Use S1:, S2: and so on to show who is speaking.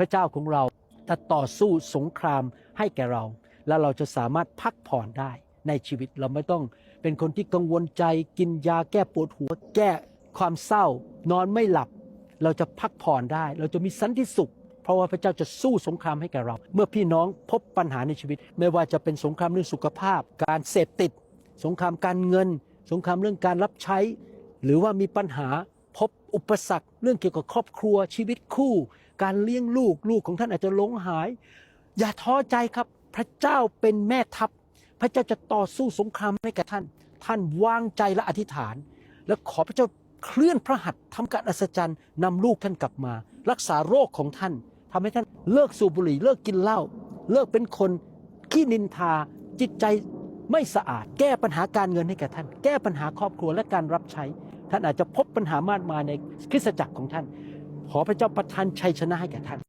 S1: พระเจ้าของเราจะต่อสู้สงครามให้แก่เรา แล้วเราจะสามารถพักผ่อนได้ในชีวิตเราไม่ต้องเป็นคนที่กังวลใจกินยาแก้ปวดหัว แก้ความเศร้า นอนไม่หลับ เราจะพักผ่อนได้ เราจะมีสันติสุข เพราะว่าพระเจ้าจะสู้สงครามให้แก่เรา เมื่อพี่น้องพบปัญหาในชีวิต ไม่ว่าจะเป็นสงครามเรื่องสุขภาพ การเสพติด สงครามการเงิน สงครามเรื่องการรับใช้ หรือว่ามีปัญหา พบอุปสรรคเรื่องเกี่ยวกับครอบครัวชีวิตคู่ การเลี้ยงลูกลูกของท่านอาจจะหลงหาย อย่าท้อใจครับ พระเจ้าเป็นแม่ทัพ พระเจ้าจะต่อสู้สงครามให้กับท่าน ท่านวางใจและอธิษฐาน และขอพระเจ้าเคลื่อนพระหัตถ์ทำการอัศจรรย์นำลูกท่านกลับมา รักษาโรคของท่านทำให้ท่านเลิกสูบบุหรี่เลิกกินเหล้าเลิกเป็นคนขี้นินทาจิตใจไม่สะอาด แก้ปัญหาการเงินให้แก่ท่าน แก้ปัญหาครอบครัวและการรับใช้ ท่านอาจจะพบปัญหามากมายในคริสตจักรของท่าน ขอพระเจ้าประทานชัยชนะให้แก่ท่าน